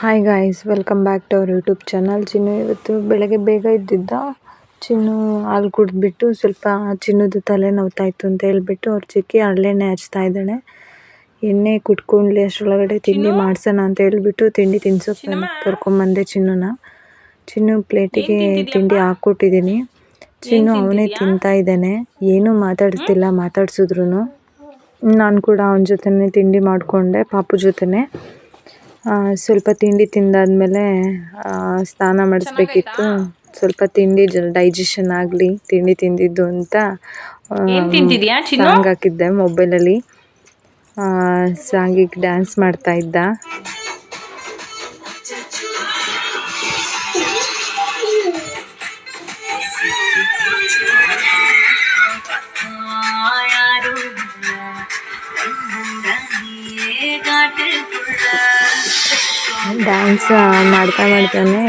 Hi guys welcome back to our YouTube channel Chinnu ಇವತ್ತು ಬೆಳಗ್ಗೆ ಬೇಗ ಇದ್ದಿದ್ದ ಚಿನ್ನು ಹಾಲು ಕುಡಿದ್ಬಿಟ್ಟು ಸ್ವಲ್ಪ ಚಿನ್ನದ ತಲೆ ನೋವ್ತಾಯಿತ್ತು ಅಂತ ಹೇಳ್ಬಿಟ್ಟು ಅವ್ರ ಚಿಕ್ಕಿ ಹರಳೆಣ್ಣೆ ಹಚ್ತಾ ಇದ್ದಾಳೆ. ಎಣ್ಣೆ ಕುಟ್ಕೊಂಡ್ಲಿ ಅಷ್ಟರೊಳಗಡೆ ತಿಂಡಿ ಮಾಡ್ಸೋಣ ಅಂತ ಹೇಳ್ಬಿಟ್ಟು ತಿಂಡಿ ತಿನ್ಸೋಕೆ ಕರ್ಕೊಂಬಂದೆ ಚಿನ್ನುನ. ಚಿನ್ನು ಪ್ಲೇಟಿಗೆ ತಿಂಡಿ ಹಾಕ್ಕೊಟ್ಟಿದ್ದೀನಿ. ಚಿನ್ನು ಅವನೇ ತಿಂತಾ ಇದ್ದಾನೆ. ಏನೂ ಮಾತಾಡ್ತಿಲ್ಲ ಮಾತಾಡ್ಸಿದ್ರು ನಾನು ಕೂಡ ಅವನ ಜೊತೆನೇ ತಿಂಡಿ ಮಾಡಿಕೊಂಡೆ ಪಾಪು ಜೊತೆನೇ. ಸ್ವಲ್ಪ ತಿಂಡಿ ತಿಂದಾದ್ಮೇಲೆ ಸ್ನಾನ ಮಾಡಿಸ್ಬೇಕಿತ್ತು. ಸ್ವಲ್ಪ ತಿಂಡಿ ಡೈಜೆಷನ್ ಆಗಲಿ ತಿಂಡಿ ತಿಂದಿದ್ದು ಅಂತ ಸಾಂಗ್ ಹಾಕಿದ್ದೆ ಮೊಬೈಲಲ್ಲಿ. ಸಾಂಗಿಗೆ ಡ್ಯಾನ್ಸ್ ಮಾಡ್ತಾ ಇದ್ದ. ಡ್ಯಾನ್ಸ್ ಮಾಡ್ತಾ ಮಾಡ್ತಾನೆ.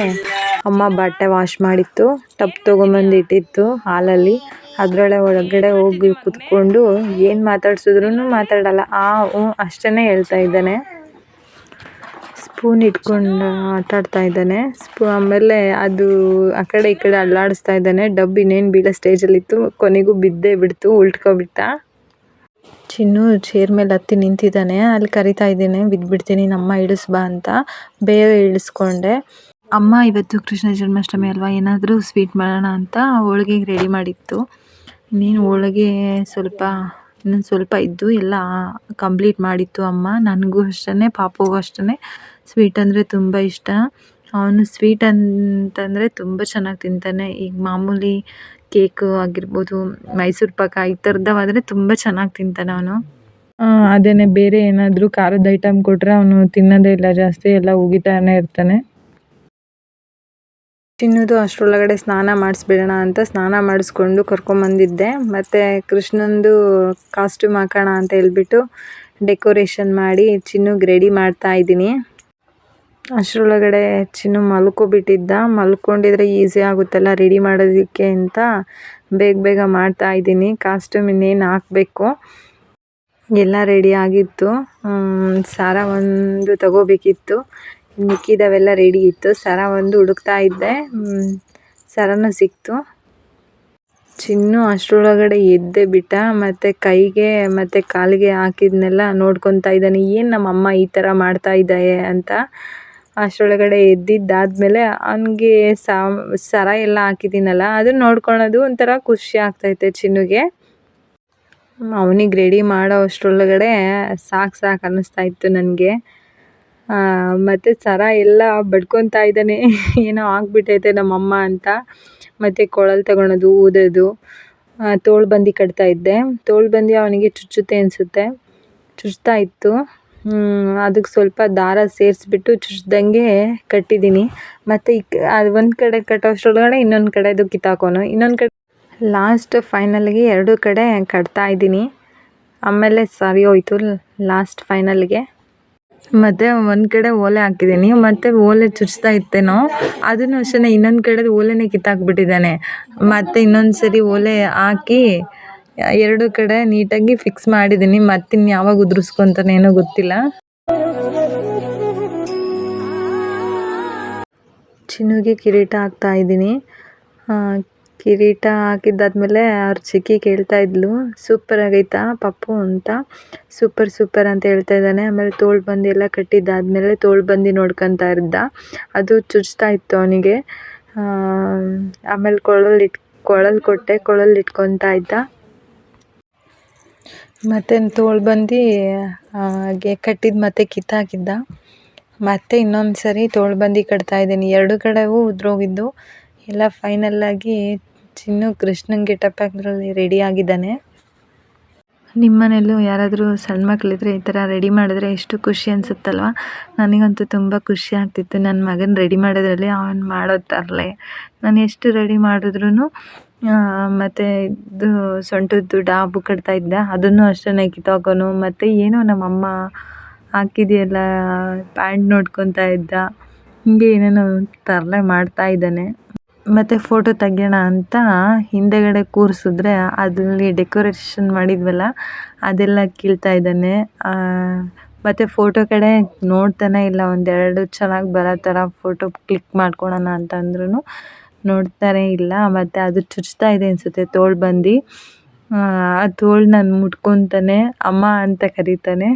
ಅಮ್ಮ ಬಟ್ಟೆ ವಾಶ್ ಮಾಡಿತ್ತು, ಟಬ್ ತೊಗೊಂಬಂದು ಇಟ್ಟಿತ್ತು ಹಾಲಲ್ಲಿ. ಅದರೊಳ ಒಳಗಡೆ ಹೋಗಿ ಕುತ್ಕೊಂಡು ಏನು ಮಾತಾಡ್ಸಿದ್ರು ಮಾತಾಡಲ್ಲ. ಆ, ಹ್ಞೂ ಅಷ್ಟೇ ಹೇಳ್ತಾ ಇದ್ದಾನೆ. ಸ್ಪೂನ್ ಇಟ್ಕೊಂಡು ಆಟಾಡ್ತಾ ಇದ್ದಾನೆ. ಸ್ಪೂ, ಆಮೇಲೆ ಅದು ಆ ಕಡೆ ಈ ಕಡೆ ಅಲ್ಲಾಡಿಸ್ತಾ ಇದ್ದಾನೆ. ಡಬ್ ಇನ್ನೇನು ಬೀಳೋ ಸ್ಟೇಜಲ್ಲಿತ್ತು ಕೊನೆಗೂ ಬಿದ್ದೇ ಬಿಡ್ತು, ಉಲ್ಟ್ಕೊಬಿಟ್ಟ. ಚಿನ್ನು ಚೇರ್ ಮೇಲೆ ಹತ್ತಿ ನಿಂತಿದ್ದಾನೆ. ಅಲ್ಲಿ ಕರಿತಾ ಇದ್ದೀನಿ ಬಿದ್ದುಬಿಡ್ತೀನಿ ನಮ್ಮ ಇಳಿಸ್ ಬಾ ಅಂತ ಬೇಗ ಇಳಿಸ್ಕೊಂಡೆ. ಅಮ್ಮ, ಇವತ್ತು ಕೃಷ್ಣ ಜನ್ಮಾಷ್ಟಮಿ ಅಲ್ವಾ? ಏನಾದರೂ ಸ್ವೀಟ್ ಮಾಡೋಣ ಅಂತ ಹೋಳ್ಗೆಗೆ ರೆಡಿ ಮಾಡಿತ್ತು. ನೀನು ಹೋಳಿಗೆ ಸ್ವಲ್ಪ, ಇನ್ನೊಂದು ಸ್ವಲ್ಪ ಇದ್ದು ಎಲ್ಲ ಕಂಪ್ಲೀಟ್ ಮಾಡಿತ್ತು ಅಮ್ಮ. ನನಗೂ ಅಷ್ಟೇ ಪಾಪಗೂ ಅಷ್ಟೇ ಸ್ವೀಟ್ ಅಂದರೆ ತುಂಬ ಇಷ್ಟ. ಅವನು ಸ್ವೀಟ್ ಅಂತಂದರೆ ತುಂಬ ಚೆನ್ನಾಗಿ ತಿಂತಾನೆ. ಈಗ ಮಾಮೂಲಿ ಕೇಕು ಆಗಿರ್ಬೋದು ಮೈಸೂರು ಪಾಕ ಈ ಥರದವಾದರೆ ತುಂಬ ಚೆನ್ನಾಗಿ ತಿಂತಾನೆ ಅವನು. ಅದೇನೆ ಬೇರೆ ಏನಾದರೂ ಖಾರದ ಐಟಮ್ ಕೊಟ್ಟರೆ ಅವನು ತಿನ್ನೋದೇ ಇಲ್ಲ ಜಾಸ್ತಿ ಎಲ್ಲ ಉಗಿತಾನೆ ಇರ್ತಾನೆ. ತಿನ್ನೋದು ಅಷ್ಟರೊಳಗಡೆ ಸ್ನಾನ ಮಾಡಿಸ್ಬಿಡೋಣ ಅಂತ ಸ್ನಾನ ಮಾಡಿಸ್ಕೊಂಡು ಕರ್ಕೊಂಬಂದಿದ್ದೆ. ಮತ್ತು ಕೃಷ್ಣಂದು ಕಾಸ್ಟ್ಯೂಮ್ ಹಾಕೋಣ ಅಂತ ಹೇಳ್ಬಿಟ್ಟು ಡೆಕೋರೇಷನ್ ಮಾಡಿ ಚಿನ್ನುಗೆ ರೆಡಿ ಮಾಡ್ತಾ ಇದ್ದೀನಿ. ಅಷ್ಟರೊಳಗಡೆ ಚಿನ್ನು ಮಲ್ಕೊಬಿಟ್ಟಿದ್ದ. ಮಲ್ಕೊಂಡಿದ್ರೆ ಈಸಿ ಆಗುತ್ತಲ್ಲ ರೆಡಿ ಮಾಡೋದಕ್ಕೆ ಅಂತ ಬೇಗ ಬೇಗ ಮಾಡ್ತಾ ಇದ್ದೀನಿ. ಕಾಸ್ಟ್ಯೂಮ್ ಇನ್ನೇನು ಹಾಕಬೇಕು. ಎಲ್ಲ ರೆಡಿ ಆಗಿತ್ತು. ಸರ ಒಂದು ತಗೋಬೇಕಿತ್ತು. ಮಿಕ್ಕಿದವೆಲ್ಲ ರೆಡಿ ಇತ್ತು. ಸರ ಒಂದು ಹುಡುಕ್ತಾ ಇದ್ದೆ. ಸರನೂ ಸಿಕ್ತು. ಚಿನ್ನು ಅಷ್ಟರೊಳಗಡೆ ಎದ್ದೆ ಬಿಟ್ಟ. ಮತ್ತು ಕೈಗೆ, ಮತ್ತು ಕಾಲಿಗೆ ಹಾಕಿದ್ನೆಲ್ಲ ನೋಡ್ಕೊತಾ ಇದ್ದಾನೆ. ಏನು ನಮ್ಮಮ್ಮ ಈ ಥರ ಮಾಡ್ತಾ ಇದ್ದಾಳೆ ಅಂತ ಅಷ್ಟರೊಳಗಡೆ ಎದ್ದಿದ್ದಾದ್ಮೇಲೆ ಅವನಿಗೆ ಸರ ಎಲ್ಲ ಹಾಕಿದ್ದೀನಲ್ಲ, ಅದನ್ನ ನೋಡ್ಕೊಳೋದು ಒಂಥರ ಖುಷಿ ಆಗ್ತೈತೆ ಚಿನ್ನುಗೆ. ಅವನಿಗೆ ರೆಡಿ ಮಾಡೋ ಅಷ್ಟರೊಳಗಡೆ ಸಾಕು ಸಾಕು ಅನ್ನಿಸ್ತಾ ಇತ್ತು ನನಗೆ. ಮತ್ತು ಸರ ಎಲ್ಲ ಬಡ್ಕೊತಾ ಇದ್ದಾನೆ. ಏನೋ ಆಗಿಬಿಟ್ಟೈತೆ ನಮ್ಮಮ್ಮ ಅಂತ. ಮತ್ತು ಕೊಳಲು ತಗೊಳೋದು, ಊದೋದು. ತೋಳ್ಬಂದಿ ಕಟ್ತಾ ಇದ್ದೆ. ತೋಳ್ಬಂದಿ ಅವನಿಗೆ ಚುಚ್ಚುತ್ತೆ ಅನಿಸುತ್ತೆ. ಚುಚ್ತಾ ಇತ್ತು. ಅದಕ್ಕೆ ಸ್ವಲ್ಪ ದಾರ ಸೇರಿಸ್ಬಿಟ್ಟು ಚುಚ್ದಂಗೆ ಕಟ್ಟಿದ್ದೀನಿ. ಮತ್ತು ಈ ಅದು ಒಂದು ಕಡೆ ಕಟ್ಟೋ ಅಷ್ಟರೊಳಗಡೆ ಇನ್ನೊಂದು ಕಡೆದು ಕಿತ್ತಾಕೋನು. ಇನ್ನೊಂದು ಕಡೆ ಲಾಸ್ಟ್ ಫೈನಲ್ಗೆ ಎರಡು ಕಡೆ ಕಟ್ತಾ ಇದ್ದೀನಿ. ಆಮೇಲೆ ಸರಿ ಹೋಯಿತು ಲಾಸ್ಟ್ ಫೈನಲ್ಗೆ ಮತ್ತು ಒಂದು ಕಡೆ ಓಲೆ ಹಾಕಿದ್ದೀನಿ. ಮತ್ತು ಓಲೆ ಚುಚ್ತಾ ಇತ್ತೇನೋ, ಅದನ್ನು ಅಷ್ಟೇ ಇನ್ನೊಂದು ಕಡೆದು ಓಲೆನೇ ಕಿತ್ತಾಕ್ಬಿಟ್ಟಿದ್ದಾನೆ. ಮತ್ತು ಇನ್ನೊಂದು ಸರಿ ಓಲೆ ಹಾಕಿ ಎರಡು ಕಡೆ ನೀಟಾಗಿ ಫಿಕ್ಸ್ ಮಾಡಿದ್ದೀನಿ. ಮತ್ತಿನ್ನು ಯಾವಾಗ ಉದುರಿಸ್ಕೊಂತಾನೇನೋ ಗೊತ್ತಿಲ್ಲ. ಚಿನ್ನುಗೆ ಕಿರೀಟ ಹಾಕ್ತಾ ಇದ್ದೀನಿ. ಕಿರೀಟ ಹಾಕಿದ್ದಾದ್ಮೇಲೆ ಅವ್ರ ಚಿಕ್ಕಿ ಕೇಳ್ತಾ ಇದ್ಲು. ಸೂಪರ್ ಆಗೈತಾ ಪಪ್ಪು ಅಂತ? ಸೂಪರ್ ಸೂಪರ್ ಅಂತ ಹೇಳ್ತಾ ಇದ್ದಾನೆ. ಆಮೇಲೆ ತೋಳು ಬಂದಿ ಎಲ್ಲ ಕಟ್ಟಿದ್ದಾದ್ಮೇಲೆ ತೋಳು ಬಂದಿ ನೋಡ್ಕೊತಾ ಇದ್ದ. ಅದು ಚುಚ್ತಾ ಇತ್ತು ಅವನಿಗೆ. ಆಮೇಲೆ ಕೊಳಲ್ ಇಟ್, ಕೊಳಲ್ ಕೊಟ್ಟೆ. ಕೊಳಲ್ ಇಟ್ಕೊತಾ ಇದ್ದ. ಮತ್ತು ತೋಳು ಬಂದು ಹಾಗೆ ಕಟ್ಟಿದ ಮತ್ತೆ ಕಿತ್ತಾಕಿದ್ದ. ಮತ್ತೆ ಇನ್ನೊಂದು ಸರಿ ತೋಳು ಬಂದು ಕಟ್ತಾ ಇದ್ದೀನಿ. ಎರಡು ಕಡೆಗೂ ಉದ್ರೋಗಿದ್ದು. ಎಲ್ಲ ಫೈನಲ್ಲಾಗಿ ಚಿನ್ನು ಕೃಷ್ಣನ ಗೆಟಪ್ ಹಾಕಿದ್ರಲ್ಲಿ ರೆಡಿ ಆಗಿದ್ದಾನೆ. ನಿಮ್ಮನೇಲೂ ಯಾರಾದರೂ ಸಣ್ಣ ಮಕ್ಕಳಿದ್ರೆ ಈ ಥರ ರೆಡಿ ಮಾಡಿದ್ರೆ ಎಷ್ಟು ಖುಷಿ ಅನಿಸುತ್ತಲ್ವ? ನನಗಂತೂ ತುಂಬ ಖುಷಿ ಆಗ್ತಿತ್ತು. ನನ್ನ ಮಗನ ರೆಡಿ ಮಾಡೋದ್ರಲ್ಲಿ ಅವನು ಮಾಡೋ ತರಲೆ. ನಾನು ಎಷ್ಟು ರೆಡಿ ಮಾಡಿದ್ರೂ ಮತ್ತು ಇದು ಸೊಂಟದ್ದು ಡಾಬು ಕಟ್ತಾ ಇದ್ದೆ. ಅದನ್ನು ಅಷ್ಟೇ ಕಿತ್ತಾಕೋನು ಮತ್ತು ಏನೋ ನಮ್ಮಮ್ಮ ಹಾಕಿದೆಯಲ್ಲ, ಪ್ಯಾಂಟ್ ನೋಡ್ಕೊತಾ ಇದ್ದ. ಹಿಂಗೆ ಏನೇನೋ ತರಲೆ ಮಾಡ್ತಾ ಇದ್ದಾನೆ. ಮತ್ತು ಫೋಟೋ ತೆಗಿಯೋಣ ಅಂತ ಹಿಂದೆಗಡೆ ಕೂರಿಸಿದ್ರೆ ಅದರಲ್ಲಿ ಡೆಕೋರೇಷನ್ ಮಾಡಿದ್ವಲ್ಲ, ಅದೆಲ್ಲ ಕೀಳ್ತಾ ಇದ್ದಾನೆ. ಮತ್ತು ಫೋಟೋ ಕಡೆ ನೋಡ್ತಾನೆ ಇಲ್ಲ. ಒಂದೆರಡು ಚೆನ್ನಾಗಿ ಬರೋ ಥರ ಫೋಟೋ ಕ್ಲಿಕ್ ಮಾಡ್ಕೊಳ್ಳೋಣ ಅಂತಂದ್ರೂ ನೋಡ್ತಾನೆ ಇಲ್ಲ, ಮತ್ತು ಅದು ಚುಚ್ತಾ ಇದೆ ಅನಿಸುತ್ತೆ ತೋಳು ಬಂದು. ಆ ತೋಳನ್ನ ಮುಟ್ಕೊತಾನೆ, ಅಮ್ಮ ಅಂತ ಕರೀತಾನೆ.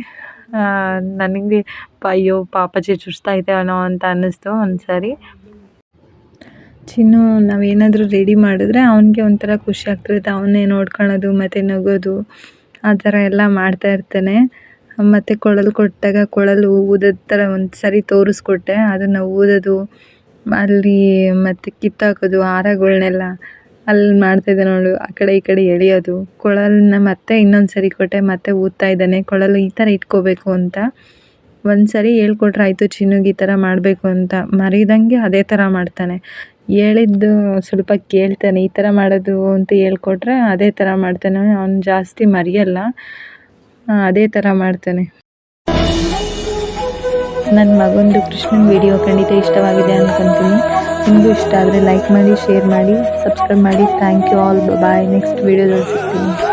ನನಗೆ, ಅಯ್ಯೋ ಪಾಪಚ್ಚಿ ಚುಚ್ತಾ ಇದೆಯೇನೋ ಅಂತ ಅನ್ನಿಸ್ತು ಒಂದು ಸಾರಿ ಚಿನ್ನು, ನಾವೇನಾದರೂ ರೆಡಿ ಮಾಡಿದ್ರೆ ಅವನಿಗೆ ಒಂಥರ ಖುಷಿ ಆಗ್ತಿರುತ್ತೆ, ಅವನೇ ನೋಡ್ಕೊಳ್ಳೋದು, ಮತ್ತು ನಗೋದು, ಆ ಥರ ಎಲ್ಲ ಮಾಡ್ತಾ ಇರ್ತಾನೆ. ಮತ್ತು ಕೊಳಲು ಕೊಟ್ಟಾಗ ಕೊಳಲು ಊದೋದ್ ಥರ ಒಂದು ಸರಿ ತೋರಿಸ್ಕೊಟ್ಟೆ, ಅದನ್ನು ಊದೋದು ಅಲ್ಲಿ ಮತ್ತು ಕಿತ್ತಾಕೋದು, ಹಾರಗಳ್ನೆಲ್ಲ ಅಲ್ಲಿ ಮಾಡ್ತಾಯಿದ್ದ ನೋಡು. ಆ ಕಡೆ ಈ ಕಡೆ ಎಳೆಯೋದು. ಕೊಳಲನ್ನ ಮತ್ತೆ ಇನ್ನೊಂದು ಸರಿ ಕೊಟ್ಟೆ, ಮತ್ತೆ ಊದ್ತಾ ಇದ್ದಾನೆ. ಕೊಳಲು ಈ ಥರ ಇಟ್ಕೋಬೇಕು ಅಂತ. ಒಂದು ಸರಿ ಹೇಳ್ಕೊಟ್ರೆ ಆಯಿತು, ಚಿನ್ನುಗೆ ಈ ಥರ ಮಾಡಬೇಕು ಅಂತ. ಮರಿದಂಗೆ ಅದೇ ಥರ ಮಾಡ್ತಾನೆ. ಹೇಳಿದ್ದು ಸ್ವಲ್ಪ ಕೇಳ್ತಾನೆ, ಈ ಥರ ಮಾಡೋದು ಅಂತ ಹೇಳ್ಕೊಟ್ರೆ ಅದೇ ಥರ ಮಾಡ್ತಾನೆ. ಅವ್ನು ಜಾಸ್ತಿ ಮರಿಯಲ್ಲ. ಅದೇ ಥರ ಮಾಡ್ತಾನೆ. ನನ್ನ ಮಗಂದು ಕೃಷ್ಣನ್ ವಿಡಿಯೋ ಖಂಡಿತ ಇಷ್ಟವಾಗಿದೆ ಅನ್ಕೊಂತೀನಿ. ನಿಮಗೂ ಇಷ್ಟ ಆದರೆ ಲೈಕ್ ಮಾಡಿ ಶೇರ್ ಮಾಡಿ ಸಬ್ಸ್ಕ್ರೈಬ್ ಮಾಡಿ. Thank you all bye next ವಿಡಿಯೋದಲ್ಲಿ ಸಿಗ್ತೀನಿ.